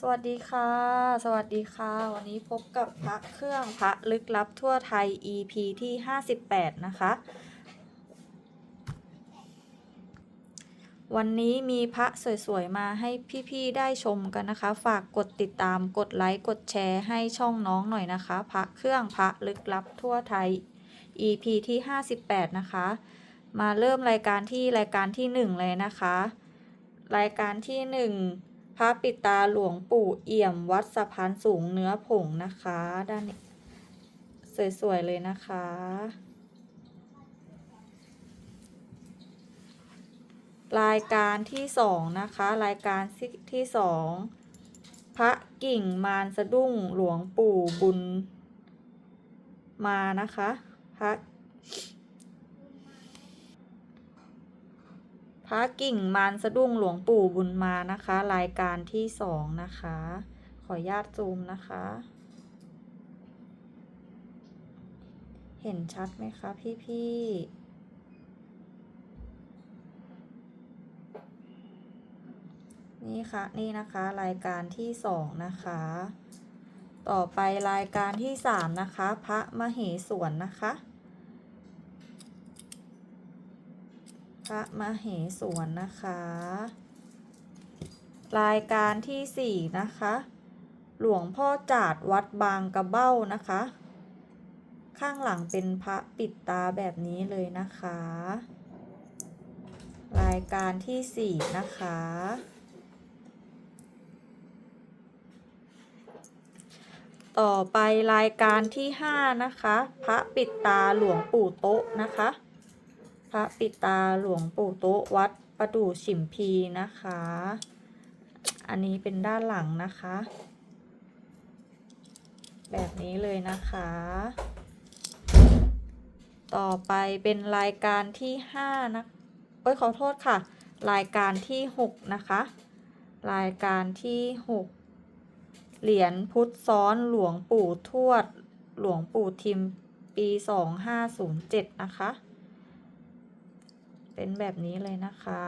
สวัสดีค่ะ สวัสดีค่ะ วันนี้พบกับพระเครื่องพระลึกลับทั่วไทย EP ที่ 58 นะคะ วันนี้มีพระสวยๆ มาให้พี่ๆ ได้ชมกันนะคะ ฝากกดติดตาม กดไลค์ กดแชร์ให้ช่องน้องหน่อยนะคะ พระเครื่องพระลึกลับทั่วไทย EP ที่ 58 นะคะ มาเริ่มรายการที่รายการที่ 1 เลยนะคะ รายการที่ 1 พระปิตาหลวงปู่เอี่ยมวัดสะพานสูงเนื้อผงนะคะ ด้านนี้ สวย ๆ เลยนะคะ รายการที่สองนะคะ รายการที่สองพระกิ่งมารสะดุ้งหลวงปู่บุญมานะคะ พระ พระกิ่งมารสะดุ้งหลวงปู่บุญมานะคะ รายการที่สองนะคะ ขออนุญาตซูมนะคะ เห็นชัดไหมคะพี่ๆนี่ค่ะนี่นะคะรายการที่สองนะคะ ต่อไปรายการที่สามนะคะ พระมเหสวนนะคะ พระมเหสวนนะคะ รายการที่สี่นะคะ หลวงพ่อจาดวัดบางกระเบ้านะคะ ข้างหลังเป็นพระปิดตาแบบนี้เลยนะคะ รายการที่สี่นะคะต่อไปรายการที่ห้านะคะ พระปิดตาหลวงปู่โต๊ะนะคะ ระปิตาหลวงปู่โต๊ะวัดประดู่ฉิมพีนะคะ อันนี้เป็นด้านหลังนะคะ แบบนี้เลยนะคะ ต่อไปเป็นรายการที่ห้านะเอ้ยขอโทษค่ะ รายการที่หกนะคะ รายการที่หกเหรียญพุทธซ้อนหลวงปู่ทวด หลวงปู่ทิมปีสองห้าศูนย์เจ็ดนะคะ เป็นแบบนี้เลยนะคะ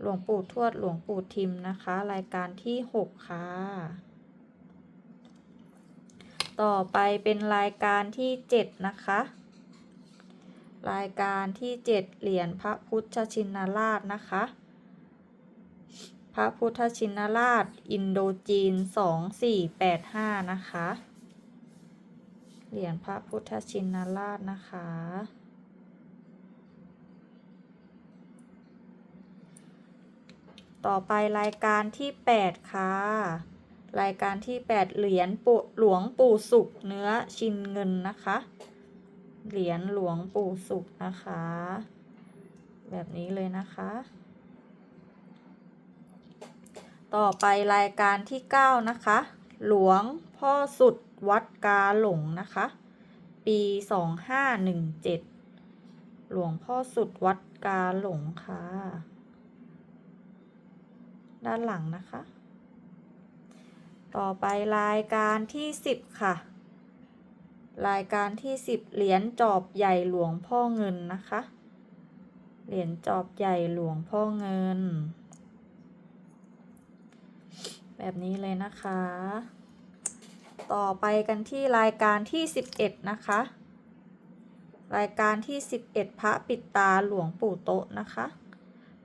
หลวงปู่ทวดหลวงปู่ทิมนะคะ รายการที่หกค่ะ ต่อไปเป็นรายการที่เจ็ดนะคะ รายการที่เจ็ดเหรียญพระพุทธชินราชนะคะ พระพุทธชินราช อินโดจีนสองสี่แปดห้านะคะเหรียญพระพุทธชินราชนะคะ ต่อไปรายการที่ 8 ค่ะ รายการที่ 8 เหรียญปหลวงปู่สุขเนื้อชินเงินนะคะ เหรียญหลวงปู่สุขนะคะ แบบนี้เลยนะคะ ต่อไปรายการที่ 9 นะคะ หลวงพ่อสุดวัดกาหลงนะคะ ปี 2517 หลวงพ่อสุดวัดกาหลงค่ะ ด้านหลังนะคะ ต่อไปรายการที่10ค่ะ รายการที่10เหรียญจอบใหญ่หลวงพ่อเงินนะคะ เหรียญจอบใหญ่หลวงพ่อเงิน แบบนี้เลยนะคะ ต่อไปกันที่รายการที่11นะคะ รายการที่11พระปิดตาหลวงปู่โตะนะคะ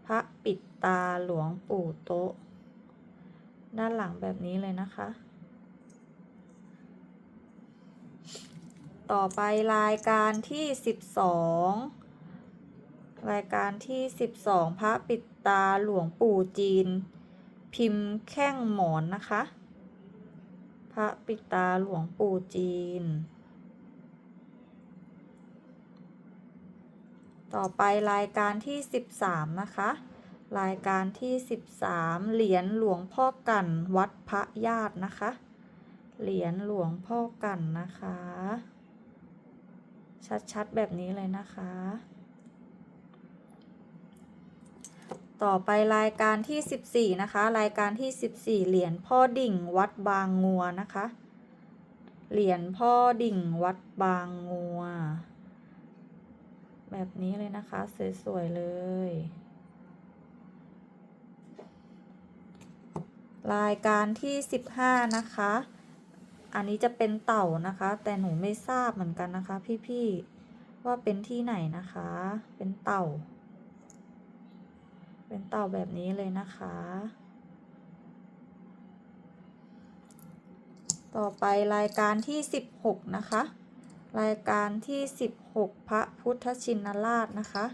พระปิดตาหลวงปู่โตะด้านหลังแบบนี้เลยนะคะ ต่อไปรายการที่12รายการที่12พระปิดตาหลวงปู่จีน พิมพ์แข้งหมอนนะคะ พระปิดตาหลวงปู่จีน ต่อไปรายการที่ 13 นะคะ รายการที่ 13 เหรียญหลวงพ่อกันวัดพระญาตินะคะ เหรียญหลวงพ่อกันนะคะ ชัดๆ แบบนี้เลยนะคะ ต่อไปรายการที่ 14 นะคะ รายการที่ 14 เหรียญพ่อดิ่งวัดบางงัวนะคะ เหรียญพ่อดิ่งวัดบางงัว แบบนี้เลยนะคะ สวยๆเลย รายการที่ 15 นะคะ อันนี้จะเป็นเต่านะคะ แต่หนูไม่ทราบเหมือนกันนะคะ พี่ๆว่าเป็นที่ไหนนะคะ เป็นเต่า เป็นเต่าแบบนี้เลยนะคะ ต่อไปรายการที่ 16 นะคะ รายการที่ 16 พระพุทธชินราชนะคะ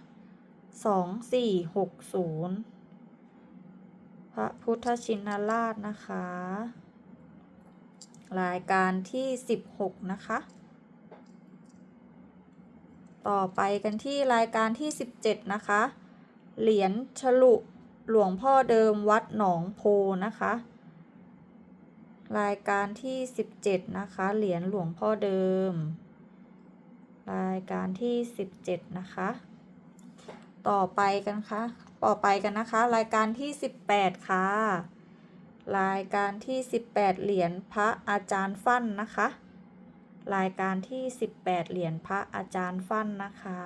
2460 พระพุทธชินราชนะคะ รายการที่ 16 นะคะ ต่อไปกันที่รายการที่ 17 นะคะ เหรียญฉลุหลวงพ่อเดิมวัดหนองโพนะคะ รายการที่ 17 นะคะ เหรียญหลวงพ่อเดิม รายการที่ 17 นะคะ ต่อไปกันค่ะต่อไปกันนะคะ รายการที่ 18 ค่ะ รายการที่ 18 เหรียญพระอาจารย์ฟั่นนะคะ รายการที่ 18 เหรียญพระอาจารย์ฟั่นนะคะ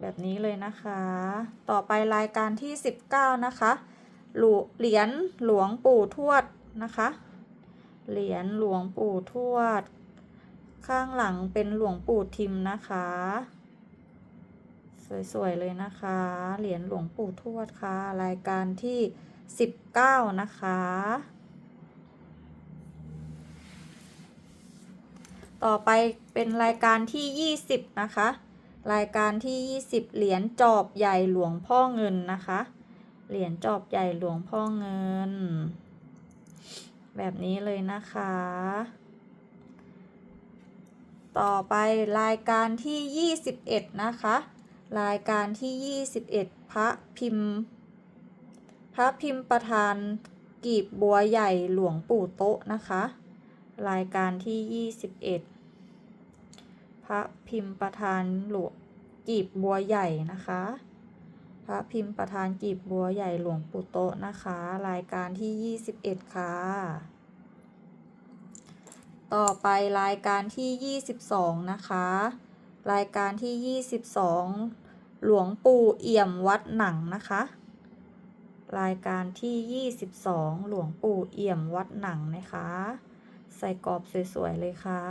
แบบนี้เลยนะคะ ต่อไปรายการที่ 19 นะคะหลเหรียญหลวงปู่ทวดนะคะ เหรียญหลวงปู่ทวด ข้างหลังเป็นหลวงปู่ทิมนะคะ สวยๆเลยนะคะ เหรียญหลวงปู่ทวดค่ะ รายการที่ 19 นะคะ ต่อไปเป็นรายการที่ 20 นะคะ รายการที่ 20 เหรียญจอบใหญ่หลวงพ่อเงินนะคะ เหรียญจอบใหญ่หลวงพ่อเงิน แบบนี้เลยนะคะ ต่อไปรายการที่ 21 นะคะ รายการที่ 21 พระพิมพ์ พระพิมพ์ประธานกีบบัวใหญ่หลวงปู่โต๊ะนะคะ รายการที่ 21 พระพิมพ์ประธานหลวงกีบบัวใหญ่นะคะ พระพิมพ์ประธานกีบบัวใหญ่หลวงปู่โตะนะคะ รายการที่ 21 ค่ะ ต่อไปรายการที่ 22 นะคะ รายการที่ 22 หลวงปู่เอี่ยมวัดหนังนะคะ รายการที่ 22 หลวงปู่เอี่ยมวัดหนังนะคะ ใส่กรอบสวยๆเลยค่ะ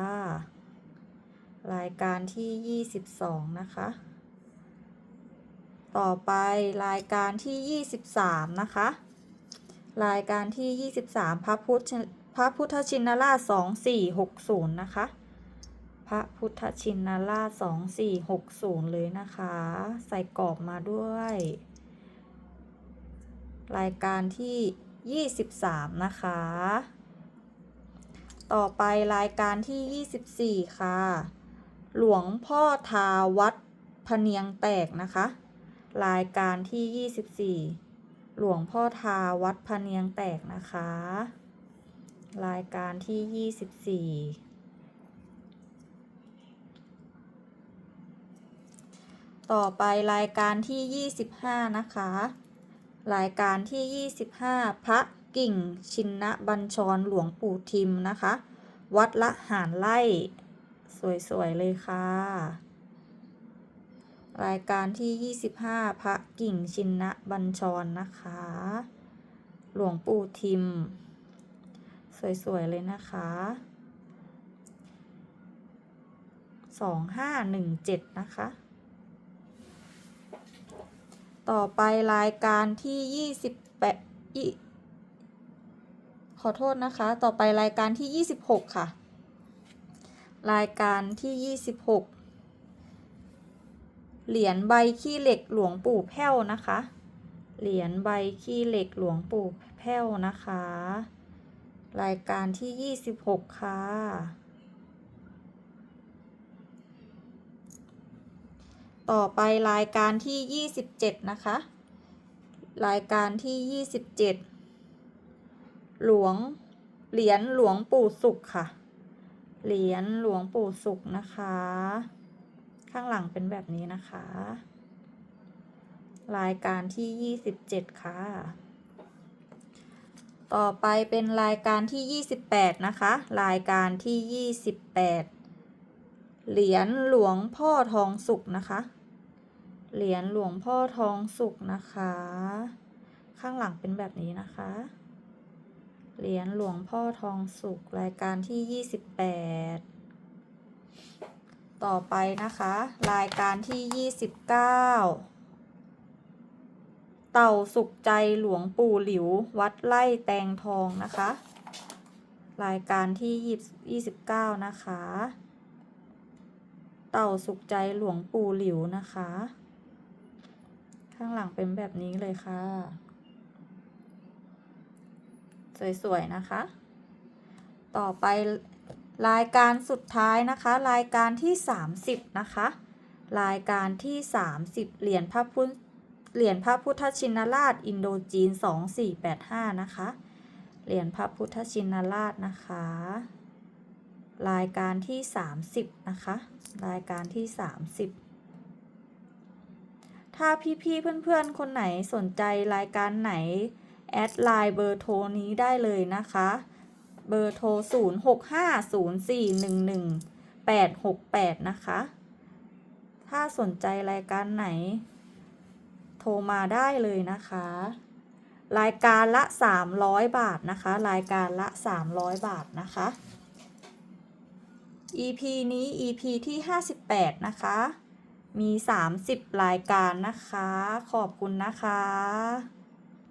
รายการที่ 22 นะคะ ต่อไปรายการที่ 23 นะคะ รายการที่ 23 พระพุทธพระพุทธชินราช2460 นะคะ พระพุทธชินราช2460 เลยนะคะ ใส่กรอบมาด้วย รายการที่ 23 นะคะ ต่อไปรายการที่ 24 ค่ะ หลวงพ่อทาวัดพเนียงแตกนะคะ รายการที่ 24 หลวงพ่อทาวัดพะเนียงแตกนะคะ รายการที่ 24 ต่อไปรายการที่ 25 นะคะ รายการที่ 25 พระกิ่งชินะบัญชรหลวงปู่ทิมนะคะ วัดละหารไล่ สวย ๆ เลยค่ะ รายการที่ 25 พระกิ่งชินะบัญชรนะคะ หลวงปู่ทิม สวย ๆ เลยนะคะ 2517 นะคะ ต่อไปรายการที่ 28 ขอโทษนะคะ ต่อไปรายการที่ 26 ค่ะ รายการที่ 26 เหรียญใบขี้เหล็กหลวงปู่แพ้วนะคะ เหรียญใบขี้เหล็กหลวงปู่แพ้วนะคะ รายการที่ 26 ค่ะ ต่อไปรายการที่ 27 นะคะ รายการที่ 27 หลวงเหรียญหลวงปู่สุขค่ะ เหรียญหลวงปู่สุขนะคะ ข้างหลังเป็นแบบนี้นะคะ รายการที่ 27 ค่ะ ต่อไปเป็นรายการที่ 28 นะคะ รายการที่ 28 เหรียญหลวงพ่อทองสุขนะคะ เหรียญหลวงพ่อทองสุขนะคะ ข้างหลังเป็นแบบนี้นะคะ เหรียญหลวงพ่อทองสุขรายการที่ 28 ต่อไปนะคะ รายการที่ 29 เต่าสุขใจหลวงปู่หลิว วัดไล่แตงทองนะคะ รายการที่ 29 นะคะ เต่าสุขใจหลวงปู่หลิวนะคะ ข้างหลังเป็นแบบนี้เลยค่ะ สวย ๆ นะคะ ต่อไป รายการสุดท้ายนะคะ รายการที่ 30 นะคะ รายการที่ 30 เหรียญพระพุทธเหรียญพระพุทธชินราชอินโดจีน 2485 นะคะ เหรียญพระพุทธชินราชนะคะ รายการที่ 30 นะคะ รายการที่ 30 ถ้าพี่ๆเพื่อนๆ คนไหนสนใจรายการไหน แอดไลน์เบอร์โทรนี้ได้เลยนะคะ เบอร์โทร 0650411868 นะคะ ถ้าสนใจรายการไหน โทรมาได้เลยนะคะ รายการละ 300 บาทนะคะ รายการละ 300 บาทนะคะ EP นี้ EP ที่ 58 นะคะ มี 30 รายการนะคะ ขอบคุณนะคะ